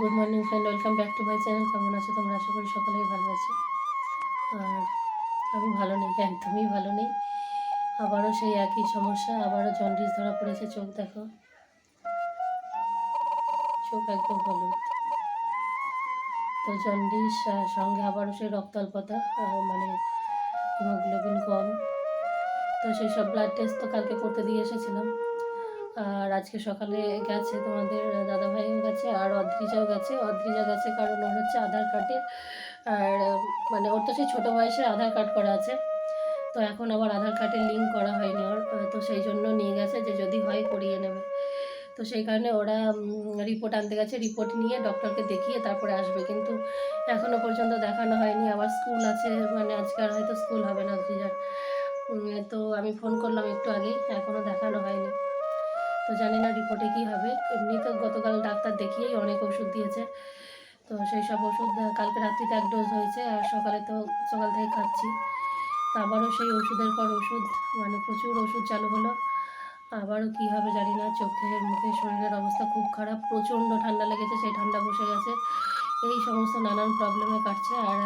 Good morning friend welcome back to my channel কেমন আছো তোমরা? আশা করি সকলেই ভালো আছো। আর আমি ভালো নেই, একদমই ভালো নেই। আবারও সেই একই সমস্যা, আবারও জন্ডিস ধরা পড়েছে, চোখ দেখো। চোখ একদম হলুদ। তো জন্ডিস সঙ্গে আবারও সেই রক্ত অল্পতা মানে হিমোগ্লোবিন কম। তো সেই সব ব্লাড টেস্ট তো কালকে করতে দিয়ে এসেছিলাম। আর আজকে সকালে গেছে তোমাদের দাদাভাইও গেছে আর অদ্রিজাও গেছে। অদ্রিজা গেছে কারণ ওর হচ্ছে আধার কার্ডে আর মানে ওর তো সেই ছোটো বয়সে আধার কার্ড করা আছে। তো এখন আবার আধার কার্ডে লিঙ্ক করা হয়নি ওর, তো সেই জন্য নিয়ে গেছে যে যদি হয় করিয়ে নেবে। তো সেই কারণে ওরা রিপোর্ট আনতে গেছে। রিপোর্ট নিয়ে ডক্টরকে দেখিয়ে তারপরে আসবে। কিন্তু এখনও পর্যন্ত দেখানো হয়নি। আবার স্কুল আছে মানে আজকে আর হয়তো স্কুল হবে না অদ্রিজার। তো আমি ফোন করলাম একটু আগেই এখনও দেখানো হয়নি। তো জানি না রিপোর্টে কী হবে। এমনি তো গতকাল ডাক্তার দেখিয়েই অনেক ওষুধ দিয়েছে। তো সেই সব ওষুধ কালকে রাত্রিতে এক ডোজ হয়েছে আর সকালে তো সকাল থেকে খাচ্ছি। তো আবারও সেই ওষুধের পর ওষুধ মানে প্রচুর ওষুধ চালু হলো। আবারও কী হবে জানি না চোখের মুখে, শরীরের অবস্থা খুব খারাপ, প্রচণ্ড ঠান্ডা লেগেছে, সেই ঠান্ডা বসে গেছে। এই সমস্ত নানান প্রবলেমে কাটছে আর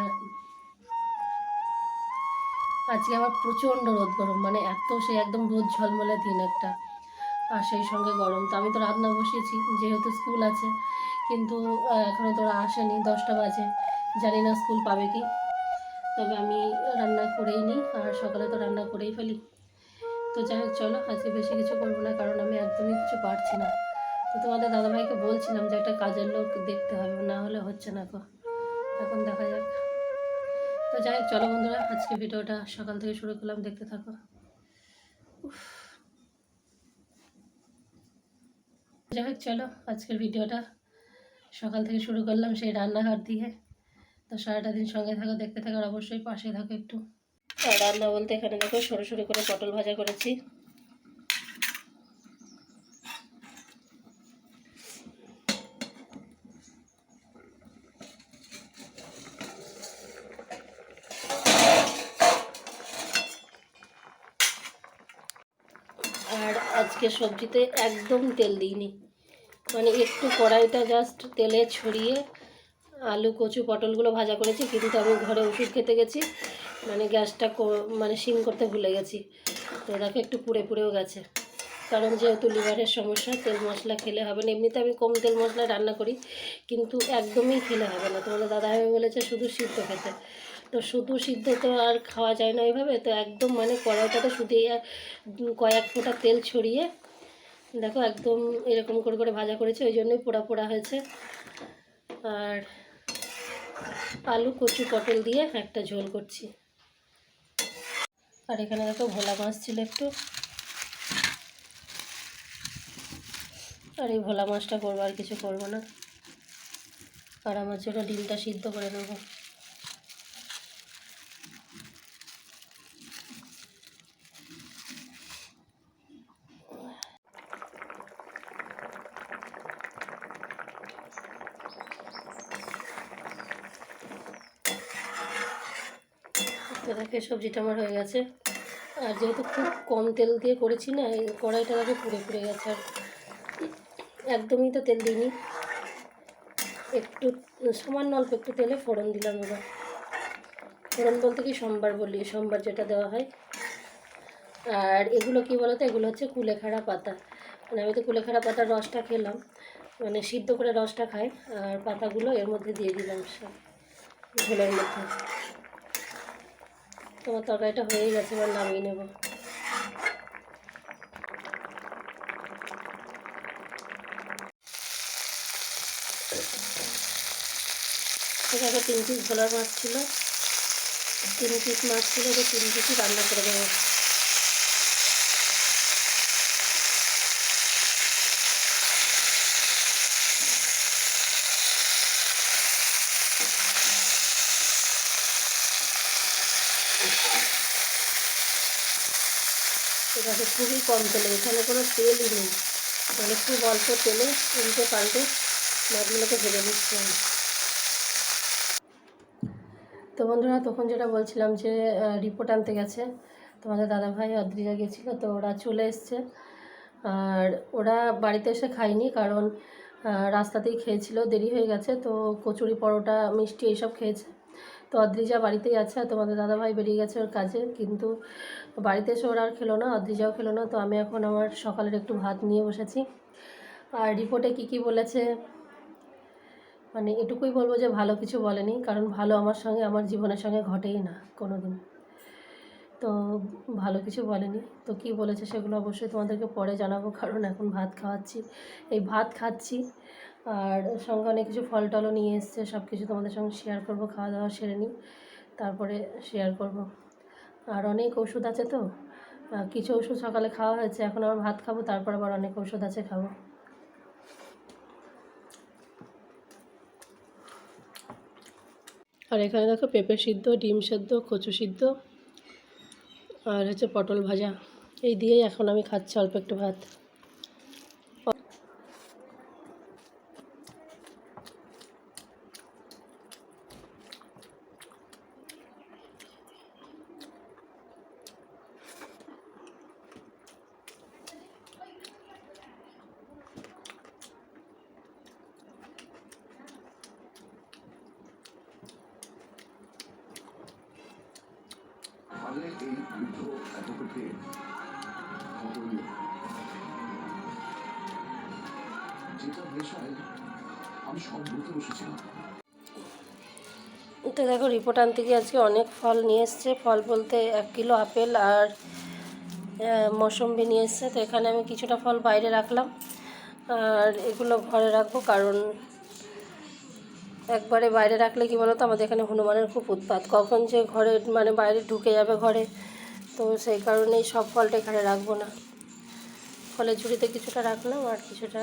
আজকে আবার প্রচণ্ড রোদ গরম মানে এত সে একদম রোদ ঝলমলে দিন একটা। আর সেই সঙ্গে গরম। তো আমি তো রান্না বসিয়েছি, যেহেতু স্কুল আছে। কিন্তু এখনও তোরা আসেনি, দশটা বাজে। জানি না স্কুল পাবে কি। তবে আমি রান্না করেই নিই, আর সকালে তো রান্না করেই ফেলি। তো যাই হোক, চলো, আজকে বেশি কিছু করব না, কারণ আমি একদমই কিছু পারছি না। তো তোমাদের দাদাভাইকে বলছিলাম যে একটা কাজের লোক দেখতে হবে, না হলে হচ্ছে না গো। এখন দেখা যাক। তো যাই হোক, চলো বন্ধুরা, আজকে ভিডিওটা সকাল থেকে শুরু করলাম, দেখতে থাকো। যাই হোক চলো, আজকের ভিডিওটা সকাল থেকে শুরু করলাম সেই রান্নাঘর দিয়ে। তো সারাটা দিন সঙ্গে থাকো, দেখতে থাকো অবশ্যই পাশে থাকো একটু। রান্না বলতে এখানে দেখো, সরু সরু করে পটল ভাজা করেছি। আর আজকে সবজিতে একদম তেল দিইনি। মানে একটু কড়াইটা জাস্ট তেলে ছড়িয়ে আলু, কচু, পটলগুলো ভাজা করেছি। কিন্তু আমি ঘরে ওষুধ খেতে গেছি। মানে গ্যাসটা মানে সিম করতে ভুলে গেছি। তো দেখো একটু পুড়ে পুড়েও গেছে। কারণ যেহেতু লিভারের সমস্যা, তেল মশলা খেলে হবে না। এমনিতে আমি কম তেল মশলা রান্না করি, কিন্তু একদমই খেলে হবে না। তোমাদের দাদা ভাই বলেছে শুধু সিদ্ধ খেতে। তো শুধু সিদ্ধ তো আর খাওয়া যায় না ওইভাবে। তো একদম মানে কড়াইটাতে শুধু কয়েক ফোঁটা তেল ছড়িয়ে দেখো একদম এরকম করে করে ভাজা করেছি, ওই জন্যই পোড়া পোড়া হয়েছে। আর আলু, কচু, পটল দিয়ে একটা ঝোল করছি। আর এখানে দেখো ভোলা মাছ ছিল একটু। আর এই ভোলা মাছটা করব আর কিছু করব না। আর আমার জন্য ডিমটা সিদ্ধ করে নেব। দেখে সবজিটা আমার হয়ে গেছে। আর যেহেতু খুব কম তেল দিয়ে করেছি না, এই কড়াইটা দেখে পুড়ে পুড়ে গেছে আর একদমই তো তেল দিইনি। একটু সামান্য অল্প একটু তেলে ফোড়ন দিলাম এবার। ফোড়ন বলতে কি সোমবার বলি, সোমবার যেটা দেওয়া হয়। আর এগুলো কি বলতো, এগুলো হচ্ছে কুলেখাড়া পাতা। মানে আমি তো কুলেখাড়া পাতার রসটা খেলাম মানে সিদ্ধ করে রসটা খাই। আর পাতাগুলো এর মধ্যে দিয়ে দিলাম সব ঝোলের মধ্যে। তোমার তরকারিটা হয়ে গেছে, এবার নামিয়ে নেব। এখানে তিন পিস ভোলার মাছ ছিল। তিন পিস মাছ ছিল, তো তিন পিসই রান্না করে দেবো। খুবই কম তেলে, এখানে কোনো তেলই নেই। মানে খুব অল্প তেলে উল্টে পাল্টে মাছগুলোকে ভেজে নিচ্ছি তো বন্ধুরা, তখন যেটা বলছিলাম যে রিপোর্ট আনতে গেছে। তোমাদের দাদাভাই অদ্রিজা গেছিল তো ওরা চলে এসছে। আর ওরা বাড়িতে এসে খায়নি কারণ রাস্তাতেই খেয়েছিল, দেরি হয়ে গেছে। তো কচুরি পরোটা, মিষ্টি এইসব খেয়েছে। তো অদ্রিজা বাড়িতেই আছে আর তোমাদের দাদাভাই বেরিয়ে গেছে ওর কাজে। কিন্তু বাড়িতে এসে ওরা আর খেলো না, অদ্রিজাও খেলো না। তো আমি এখন আমার সকালের একটু ভাত নিয়ে বসেছি। আর রিপোর্টে কি কি বলেছে? মানে এটুকুই বলব যে ভালো কিছু বলেনি, কারণ ভালো আমার সঙ্গে আমার জীবনের সঙ্গে ঘটেই না কোনো দিন তো ভালো কিছু বলেনি। তো কি বলেছে সেগুলো অবশ্যই তোমাদেরকে পরে জানাব, কারণ এখন ভাত খাওয়াচ্ছি। এই ভাত খাচ্ছি আর সঙ্গে অনেক কিছু ফল টলও নিয়ে এসছে সব কিছু তোমাদের সঙ্গে শেয়ার করব খাওয়া দাওয়া সেরে নিই, তারপরে শেয়ার করব। আর অনেক ওষুধ আছে তো কিছু ওষুধ সকালে খাওয়া হয়েছে, এখন আবার ভাত খাব, তারপর আবার অনেক ওষুধ আছে খাব। আর এখানে দেখো পেঁপে সিদ্ধ, ডিম সেদ্ধ, কচু সিদ্ধ, আর হচ্ছে পটল ভাজা, এই দিয়েই এখন আমি খাচ্ছি অল্প একটু ভাত ফলে এই বৃদ্ধ অ্যাডভোকেটকে খবরীয় তো দেখো, রিপোর্ট আনতে গিয়ে আজকে অনেক ফল নিয়ে এসছে। ফল বলতে এক কিলো আপেল আর মৌসম্বি নিয়ে এসছে। তো এখানে আমি কিছুটা ফল বাইরে রাখলাম। আর এগুলো ঘরে রাখব কারণ একবারে বাইরে রাখলে কি বলতো? আমাদের এখানে হনুমানের খুব উৎপাত। কখন যে ঘরে মানে বাইরে ঢুকে যাবে ঘরে তো সেই কারণেই সব ফলটা এখানে রাখব না। ফলের ঝুড়িতে কিছুটা রাখলাম আর কিছুটা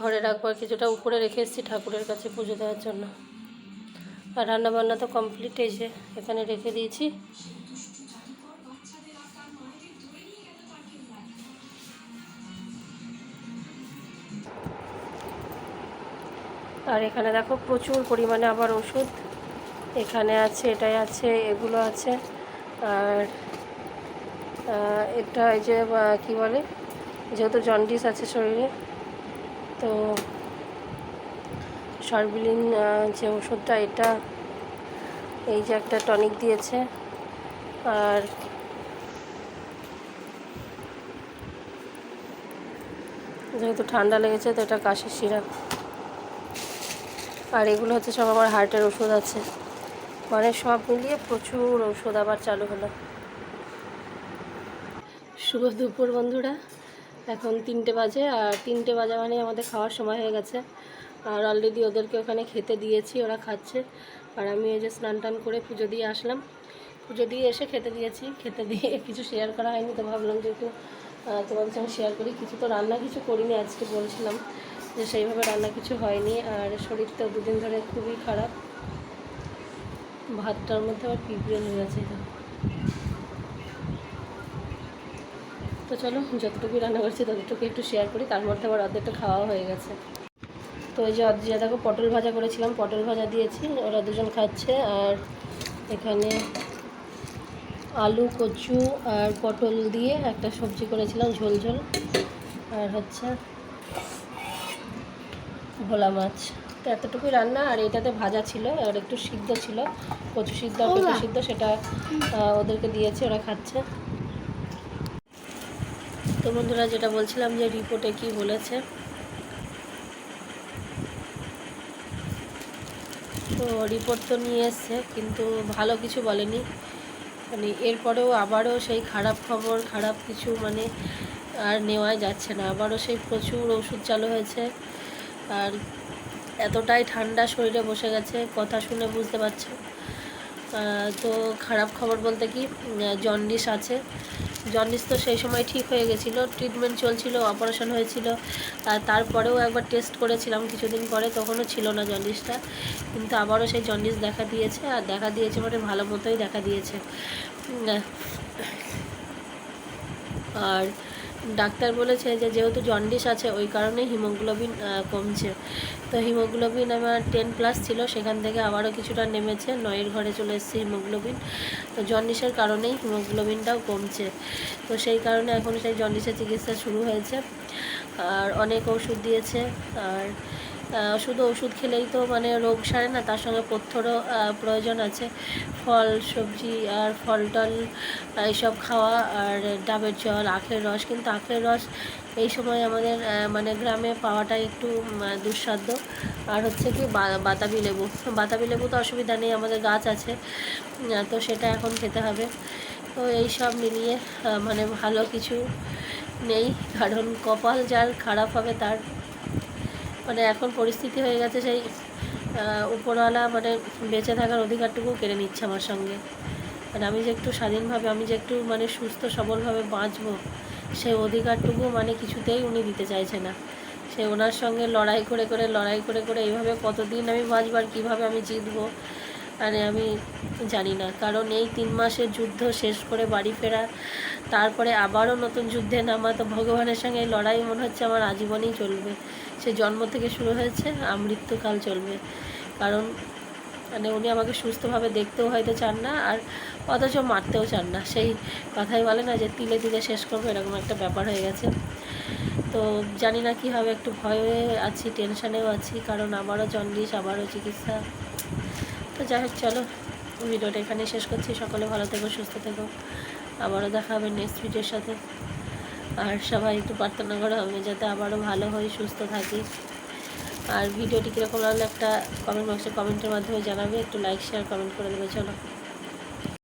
ঘরে রাখব আর কিছুটা উপরে রেখে এসেছি ঠাকুরের কাছে পুজো দেওয়ার জন্য। আর রান্না বান্না তো কমপ্লিট এসে এখানে রেখে দিয়েছি। আর এখানে দেখো প্রচুর পরিমাণে আবার ওষুধ। এখানে আছে, এটাই আছে, এগুলো আছে। আর এটা এই যে কি বলে, যেহেতু জন্ডিস আছে শরীরে, তো সরবিলিন যে ওষুধটা, এটা এই যে একটা টনিক দিয়েছে, আর যেহেতু ঠান্ডা লেগেছে, তো এটা কাশির সিরাপ আর এগুলো হচ্ছে সব আমার হার্টের ওষুধ আছে। মানে সব মিলিয়ে প্রচুর ওষুধ আবার চালু হলো। শুভ দুপুর বন্ধুরা। এখন তিনটে বাজে আর তিনটে বাজে মানে আমাদের খাওয়ার সময় হয়ে গেছে। আর অলরেডি ওদেরকে ওখানে খেতে দিয়েছি, ওরা খাচ্ছে। আর আমি এই যে স্নান টান করে পুজো দিয়ে আসলাম। পুজো দিয়ে এসে খেতে দিয়েছি। খেতে দিয়ে কিছু শেয়ার করা হয়নি তো ভাবলাম যে একটু তোমাদের সঙ্গে শেয়ার করি। কিছু তো রান্না কিছু করিনি আজকে বলছিলাম যে সেইভাবে রান্না কিছু হয়নি। আর শরীর তো দুদিন ধরে খুবই খারাপ। ভাতটার মধ্যে আবার পিঁপড়ে হয়ে গেছে তো চলো, যতটুকুই রান্না করছি ততটুকু একটু শেয়ার করি। তার মধ্যে আবার অর্ধেকটা খাওয়া হয়ে গেছে। তো এই যে অর্জিয়া দেখো, পটল ভাজা করেছিলাম। পটল ভাজা দিয়েছি। ওরা দুজন খাচ্ছে। আর এখানে আলু, কচু আর পটল দিয়ে একটা সবজি করেছিলাম, ঝোল ঝোল। আর হচ্ছে ভোলা মাছ। তো এতটুকুই রান্না আর এটাতে ভাজা ছিল আর একটু সিদ্ধ ছিল কচু সিদ্ধ পেঁপে সিদ্ধ সেটা ওদেরকে দিয়েছে ওরা খাচ্ছে। তো বন্ধুরা যেটা বলছিলাম যে রিপোর্টে কি বলেছে? তো রিপোর্ট তো নিয়ে এসছে কিন্তু ভালো কিছু বলেনি। মানে এরপরেও আবারও সেই খারাপ খবর খারাপ কিছু মানে আর নেওয়াই যাচ্ছে না। আবারও সেই প্রচুর ওষুধ চালু হয়েছে আর এতটাই ঠান্ডা শরীরে বসে গেছে, কথা শুনে বুঝতে পারছ। তো খারাপ খবর বলতে কি জন্ডিস আছে। জন্ডিস তো সেই সময় ঠিক হয়ে গেছিল ট্রিটমেন্ট চলছিল অপারেশন হয়েছিল। তারপরেও একবার টেস্ট করেছিলাম কিছুদিন পরে, তখনও ছিল না জন্ডিসটা। কিন্তু আবারও সেই জন্ডিস দেখা দিয়েছে, আর দেখা দিয়েছে মানে ভালো মতোই দেখা দিয়েছে। আর ডাক্তার বলেছে যে যেহেতু জন্ডিস আছে, ওই কারণে হিমোগ্লোবিন কমছে। তো হিমোগ্লোবিন আমার টেন প্লাস ছিল, সেখান থেকে আবারও কিছুটা নেমেছে, নয়ের ঘরে চলে এসেছে হিমোগ্লোবিন। তো জন্ডিসের কারণেই হিমোগ্লোবিনটাও কমছে। তো সেই কারণে এখন সেই জন্ডিসের চিকিৎসা শুরু হয়েছে। আর অনেক ওষুধ দিয়েছে, আর শুধু ওষুধ খেলেই তো মানে রোগ সারে না, তার সঙ্গে পথ্যরও প্রয়োজন আছে। ফল, সবজি আর ফল টল এইসব খাওয়া আর ডাবের জল, আখের রস। কিন্তু আখের রস এই সময় আমাদের মানে গ্রামে পাওয়াটা একটু দুঃসাধ্য। আর হচ্ছে কি বাতাবি লেবু। বাতাবি লেবু তো অসুবিধা নেই, আমাদের গাছ আছে। তো সেটা এখন খেতে হবে। তো এই সব মিলিয়ে মানে ভালো কিছু নেই। কারণ কপাল যার খারাপ হবে তার মানে এখন পরিস্থিতি হয়ে গেছে সেই উপরওয়ালা মানে বেঁচে থাকার অধিকারটুকু কেড়ে নিচ্ছে আমার সঙ্গে। মানে আমি যে একটু স্বাধীনভাবে, আমি যে একটু মানে সুস্থ, সবলভাবে বাঁচবো সেই অধিকারটুকু মানে কিছুতেই উনি দিতে চাইছে না। সে ওনার সঙ্গে লড়াই করে করে লড়াই করে করে এইভাবে কতদিন আমি বাঁচবো আর কীভাবে আমি জিতবো? আরে আমি জানি না। কারণ এই তিন মাসের যুদ্ধ শেষ করে বাড়ি ফেরা, তারপরে আবারও নতুন যুদ্ধে নামা, তো ভগবানের সঙ্গে লড়াই মনে হচ্ছে আমার আজীবনই চলবে। সে জন্ম থেকে শুরু হয়েছে, আর মৃত্যুকাল চলবে। কারণ মানে উনি আমাকে সুস্থভাবে দেখতেও হয়তো চান না, আর অথচ মারতেও চান না। সেই কথাই বলে না যে তিলে তিলে শেষ করব, এরকম একটা ব্যাপার হয়ে গেছে। তো জানি না কী হবে, একটু ভয়ে আছি টেনশানেও আছি, কারণ আবারও জন্ডিস আবারও চিকিৎসা। তো যাই হোক, চলো। ভিডিওটা এখানে শেষ করছি। সকলে ভালো থেকো, সুস্থ থেকো। আবারও দেখা হবে নেক্সট ভিডিওর সাথে। আর সবাই একটু প্রার্থনা করো, আমি যাতে আবারও ভালো হই, সুস্থ থাকি। আর ভিডিওটি কীরকম লাগল একটা কমেন্ট বক্সে কমেন্টের মাধ্যমে জানাবে। একটু লাইক শেয়ার কমেন্ট করে দেবে, চলো।